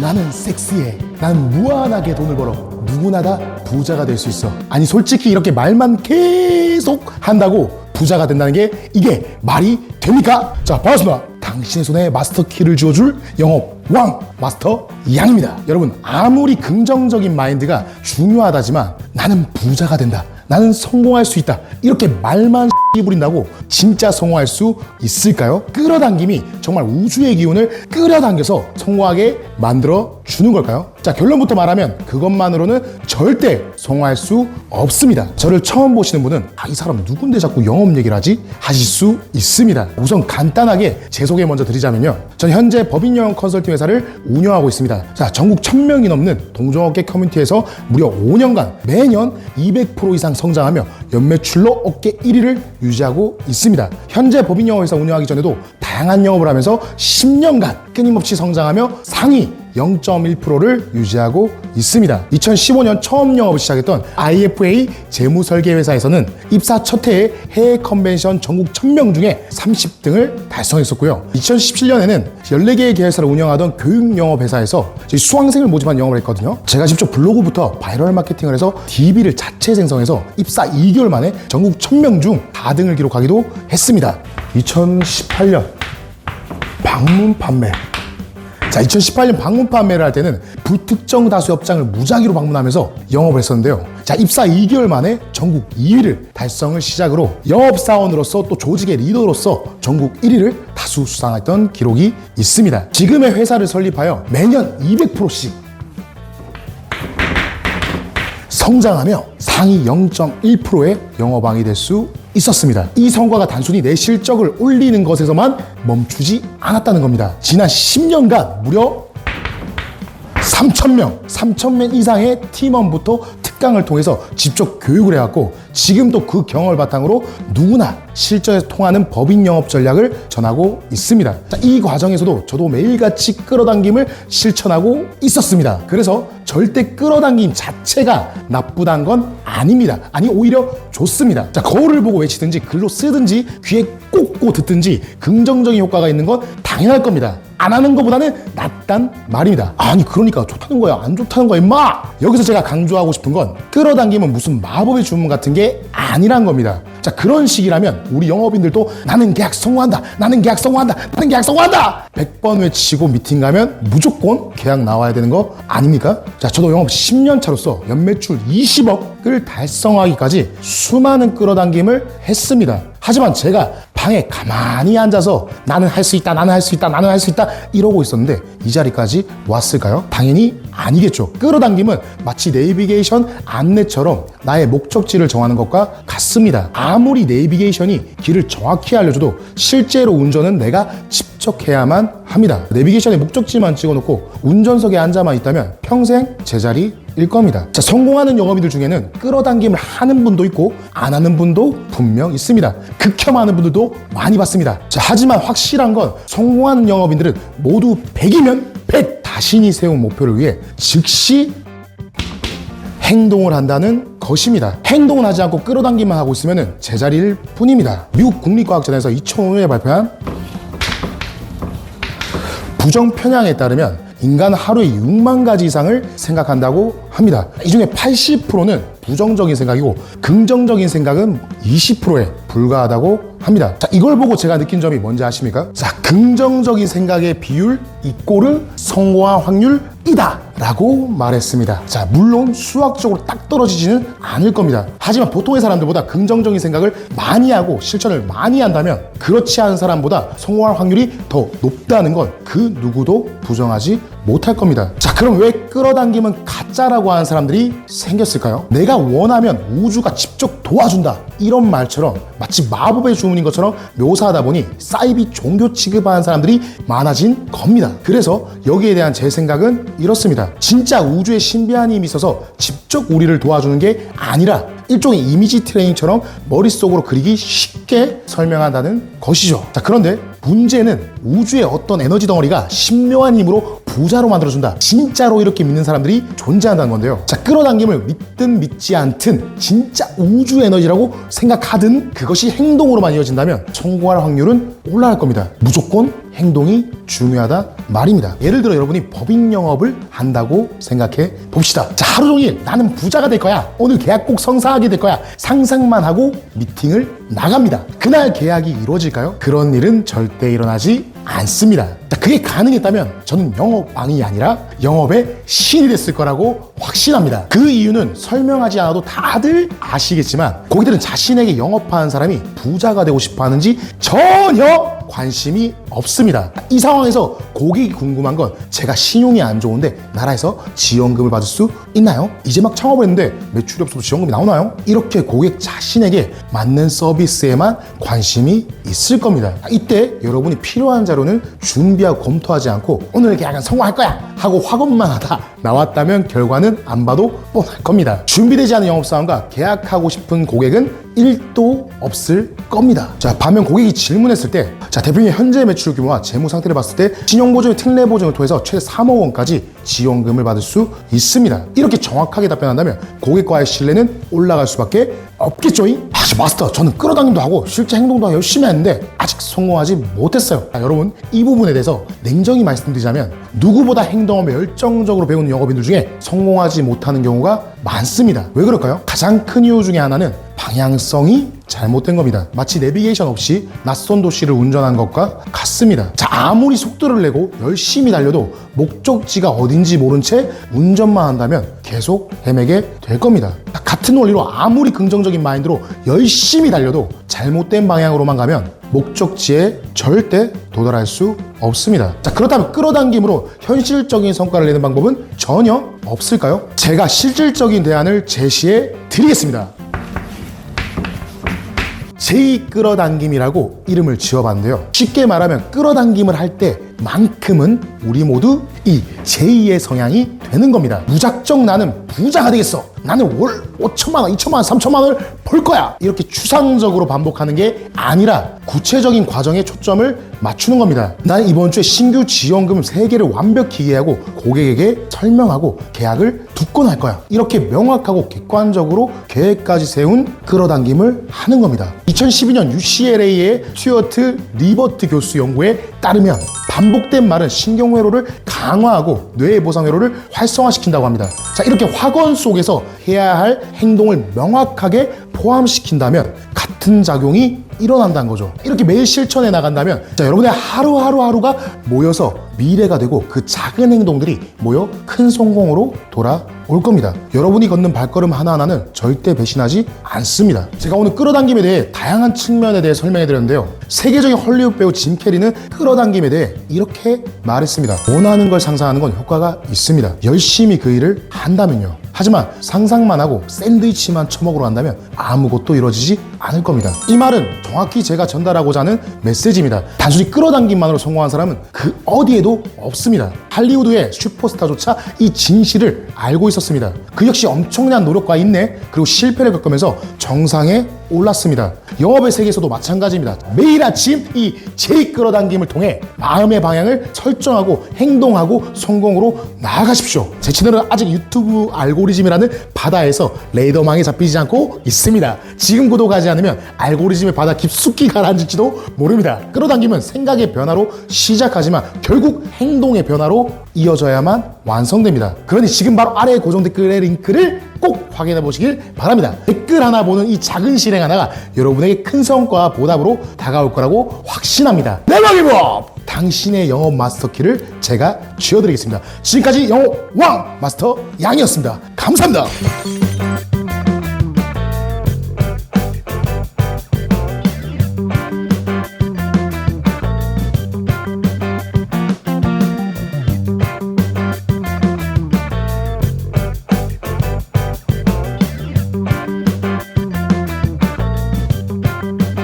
나는 섹시해. 난 무한하게 돈을 벌어. 누구나 다 부자가 될 수 있어. 아니 솔직히 이렇게 말만 계속 한다고 부자가 된다는 게 이게 말이 됩니까? 자 반갑습니다. 당신의 손에 마스터 키를 쥐어줄 영업 왕 마스터 양입니다. 여러분 아무리 긍정적인 마인드가 중요하다지만 나는 부자가 된다. 나는 성공할 수 있다. 이렇게 말만 이 부린다고 진짜 성공할 수 있을까요? 끌어당김이 정말 우주의 기운을 끌어당겨서 성공하게 만들어 주는 걸까요? 자, 결론부터 말하면 그것만으로는 절대 성공할 수 없습니다. 저를 처음 보시는 분은 아, 이 사람 누군데 자꾸 영업 얘기를 하지? 하실 수 있습니다. 우선 간단하게 제 소개 먼저 드리자면요. 전 현재 법인 영업 컨설팅 회사를 운영하고 있습니다. 자, 전국 1000명이 넘는 동종업계 커뮤니티에서 무려 5년간 매년 200% 이상 성장하며 연매출로 업계 1위를 유지하고 있습니다. 현재 법인 영업 회사 운영하기 전에도 다양한 영업을 하면서 10년간 끊임없이 성장하며 상위 0.1%를 유지하고 있습니다. 2015년 처음 영업을 시작했던 IFA 재무설계회사에서는 입사 첫 해에 해외 컨벤션 전국 1000명 중에 30등을 달성했었고요. 2017년에는 14개의 계열사를 운영하던 교육영업회사에서 수강생을 모집한 영업을 했거든요. 제가 직접 블로그부터 바이럴 마케팅을 해서 DB를 자체 생성해서 입사 2개월 만에 전국 1000명 중 4등을 기록하기도 했습니다. 2018년 방문 판매 자, 2018년 방문 판매를 할 때는 불특정 다수 업장을 무작위로 방문하면서 영업을 했었는데요. 자, 입사 2개월 만에 전국 2위를 달성을 시작으로 영업사원으로서 또 조직의 리더로서 전국 1위를 다수 수상했던 기록이 있습니다. 지금의 회사를 설립하여 매년 200%씩 성장하며 상위 0.1%의 영업왕이 될 수 있었습니다. 이 성과가 단순히 내 실적을 올리는 것에서만 멈추지 않았다는 겁니다. 지난 10년간 무려 3,000명, 3,000명 이상의 팀원부터 특강을 통해서 직접 교육을 해왔고 지금 또그 경험을 바탕으로 누구나 실전에서 통하는 법인 영업 전략을 전하고 있습니다. 자, 이 과정에서도 저도 매일같이 끌어당김을 실천하고 있었습니다. 그래서 절대 끌어당김 자체가 나쁘다는 건 아닙니다. 아니 오히려 좋습니다. 자 거울을 보고 외치든지 글로 쓰든지 귀에 꽂고 듣든지 긍정적인 효과가 있는 건 당연할 겁니다. 안 하는 것보다는 낫단 말입니다. 아니 그러니까 좋다는 거야 안 좋다는 거야 임마. 여기서 제가 강조하고 싶은 건 끌어당기면 무슨 마법의 주문 같은 게 아니란 겁니다. 자 그런 식이라면 우리 영업인들도 나는 계약 성공한다 나는 계약 성공한다 나는 계약 성공한다 100번 외치고 미팅 가면 무조건 계약 나와야 되는 거 아닙니까? 자 저도 영업 10년 차로서 연매출 20억을 달성하기까지 수많은 끌어당김을 했습니다. 하지만 제가 방에 가만히 앉아서 나는 할 수 있다, 나는 할 수 있다, 나는 할 수 있다 이러고 있었는데 이 자리까지 왔을까요? 당연히 아니겠죠. 끌어당김은 마치 내비게이션 안내처럼 나의 목적지를 정하는 것과 같습니다. 아무리 내비게이션이 길을 정확히 알려줘도 실제로 운전은 내가 직접 해야만 합니다. 내비게이션에 목적지만 찍어놓고 운전석에 앉아만 있다면 평생 제자리 일 겁니다. 자, 성공하는 영업인들 중에는 끌어당김을 하는 분도 있고 안 하는 분도 분명 있습니다. 극혐하는 분들도 많이 봤습니다. 자, 하지만 확실한 건 성공하는 영업인들은 모두 100이면 100 자신이 세운 목표를 위해 즉시 행동을 한다는 것입니다. 행동을 하지 않고 끌어당기만 하고 있으면 제자리일 뿐입니다. 미국 국립과학재단에서 2005년에 발표한 부정 편향에 따르면 인간 하루에 6만 가지 이상을 생각한다고 합니다. 이 중에 80%는 부정적인 생각이고 긍정적인 생각은 20%에 불과하다고 합니다. 자, 이걸 보고 제가 느낀 점이 뭔지 아십니까? 자, 긍정적인 생각의 비율 이꼬르 성공한 확률이다. 라고 말했습니다. 자, 물론 수학적으로 딱 떨어지지는 않을 겁니다. 하지만 보통의 사람들보다 긍정적인 생각을 많이 하고 실천을 많이 한다면 그렇지 않은 사람보다 성공할 확률이 더 높다는 건 그 누구도 부정하지 못할 겁니다. 자, 그럼 왜 끌어당기면 가짜라고 하는 사람들이 생겼을까요? 내가 원하면 우주가 직접 도와준다. 이런 말처럼 마치 마법의 주문인 것처럼 묘사하다 보니 사이비 종교 취급하는 사람들이 많아진 겁니다. 그래서 여기에 대한 제 생각은 이렇습니다. 진짜 우주의 신비한 힘이 있어서 직접 우리를 도와주는 게 아니라 일종의 이미지 트레이닝처럼 머릿속으로 그리기 쉽게 설명한다는 것이죠. 자, 그런데 문제는 우주의 어떤 에너지 덩어리가 신묘한 힘으로 부자로 만들어준다. 진짜로 이렇게 믿는 사람들이 존재한다는 건데요. 자, 끌어당김을 믿든 믿지 않든 진짜 우주 에너지라고 생각하든 그것이 행동으로만 이어진다면 성공할 확률은 올라갈 겁니다. 무조건 행동이 중요하다 말입니다. 예를 들어 여러분이 법인 영업을 한다고 생각해 봅시다. 자, 하루 종일 나는 부자가 될 거야. 오늘 계약 꼭 성사하게 될 거야. 상상만 하고 미팅을 나갑니다. 그날 계약이 이루어질까요? 그런 일은 절대 일어나지 않습니다. 자, 그게 가능했다면 저는 영업왕이 아니라 영업의 신이 됐을 거라고 확신합니다. 그 이유는 설명하지 않아도 다들 아시겠지만 고객들은 자신에게 영업하는 사람이 부자가 되고 싶어 하는지 전혀 관심이 없습니다. 이 상황에서 고객이 궁금한 건 제가 신용이 안 좋은데 나라에서 지원금을 받을 수 있나요? 이제 막 창업을 했는데 매출이 없어도 지원금이 나오나요? 이렇게 고객 자신에게 맞는 서비스에만 관심이 있을 겁니다. 이때 여러분이 필요한 자료는 준비하고 검토하지 않고 오늘 계약은 성공할 거야 하고 확언만 하다 나왔다면 결과는 안 봐도 뻔할 겁니다. 준비되지 않은 영업사원과 계약하고 싶은 고객은 1도 없을 겁니다. 자, 반면 고객이 질문했을 때, 자, 대표님의 현재 매출 규모와 재무 상태를 봤을 때, 신용보증, 특례 보증을 통해서 최대 3억 원까지 지원금을 받을 수 있습니다. 이렇게 정확하게 답변한다면 고객과의 신뢰는 올라갈 수밖에 없겠죠잉? 아, 마스터, 저는 끌어당김도 하고 실제 행동도 열심히 했는데 아직 성공하지 못했어요. 자, 여러분, 이 부분에 대해서 냉정히 말씀드리자면 누구보다 행동하며 열정적으로 배우는 영업인들 중에 성공하지 못하는 경우가 많습니다. 왜 그럴까요? 가장 큰 이유 중에 하나는 방향성이 잘못된 겁니다. 마치 내비게이션 없이 낯선 도시를 운전한 것과 같습니다. 자, 아무리 속도를 내고 열심히 달려도 목적지가 어딘지 모른 채 운전만 한다면 계속 헤매게 될 겁니다. 같은 원리로 아무리 긍정적인 마인드로 열심히 달려도 잘못된 방향으로만 가면 목적지에 절대 도달할 수 없습니다. 자, 그렇다면 끌어당김으로 현실적인 성과를 내는 방법은 전혀 없을까요? 제가 실질적인 대안을 제시해 드리겠습니다. 제이 끌어당김이라고 이름을 지어봤는데요. 쉽게 말하면 끌어당김을 할 때만큼은 우리 모두 이 제2의 성향이 되는 겁니다. 무작정 나는 부자가 되겠어. 나는 월 5천만 원, 2천만 원, 3천만 원을 벌 거야. 이렇게 추상적으로 반복하는 게 아니라 구체적인 과정에 초점을 맞추는 겁니다. 난 이번 주에 신규 지원금 3개를 완벽히 이해하고 고객에게 설명하고 계약을 두건 할 거야. 이렇게 명확하고 객관적으로 계획까지 세운 끌어당김을 하는 겁니다. 2012년 UCLA의 스튜어트 리버트 교수 연구에 따르면 반복된 말은 신경회로를 강화하고 뇌보상회로를 활성화시킨다고 합니다. 자, 이렇게 확언 속에서 해야 할 행동을 명확하게 포함시킨다면 같은 작용이 일어난다는 거죠. 이렇게 매일 실천해 나간다면 자, 여러분의 하루하루 하루가 모여서 미래가 되고 그 작은 행동들이 모여 큰 성공으로 돌아올 겁니다. 여러분이 걷는 발걸음 하나하나는 절대 배신하지 않습니다. 제가 오늘 끌어당김에 대해 다양한 측면에 대해 설명해 드렸는데요. 세계적인 헐리우드 배우 짐 캐리는 끌어당김에 대해 이렇게 말했습니다. 원하는 걸 상상하는 건 효과가 있습니다. 열심히 그 일을 한다면요. 하지만 상상만 하고 샌드위치만 처먹으러 간다면 아무것도 이루어지지 않을 겁니다. 이 말은 정확히 제가 전달하고자 하는 메시지입니다. 단순히 끌어당김만으로 성공한 사람은 그 어디에도 없습니다. 할리우드의 슈퍼스타조차 이 진실을 알고 있었습니다. 그 역시 엄청난 노력과 인내 그리고 실패를 겪으면서 정상에 올랐습니다. 영업의 세계에서도 마찬가지입니다. 매일 아침 이 제이 끌어당김을 통해 마음의 방향을 설정하고 행동하고 성공으로 나아가십시오. 제 채널은 아직 유튜브 알고리즘이라는 바다에서 레이더망에 잡히지 않고 있습니다. 지금 구독하지 않으면 알고리즘의 바다 깊숙이 가라앉을지도 모릅니다. 끌어당김은 생각의 변화로 시작하지만 결국 행동의 변화로 이어져야만 완성됩니다. 그러니 지금 바로 아래 고정 댓글의 링크를 꼭 확인해 보시길 바랍니다. 댓글 하나 보는 이 작은 실행 하나가 여러분에게 큰 성과 보답으로 다가올 거라고 확신합니다. 기브업! 당신의 영업 마스터 키를 제가 쥐어드리겠습니다. 지금까지 영업 왕 마스터 양이었습니다. 감사합니다.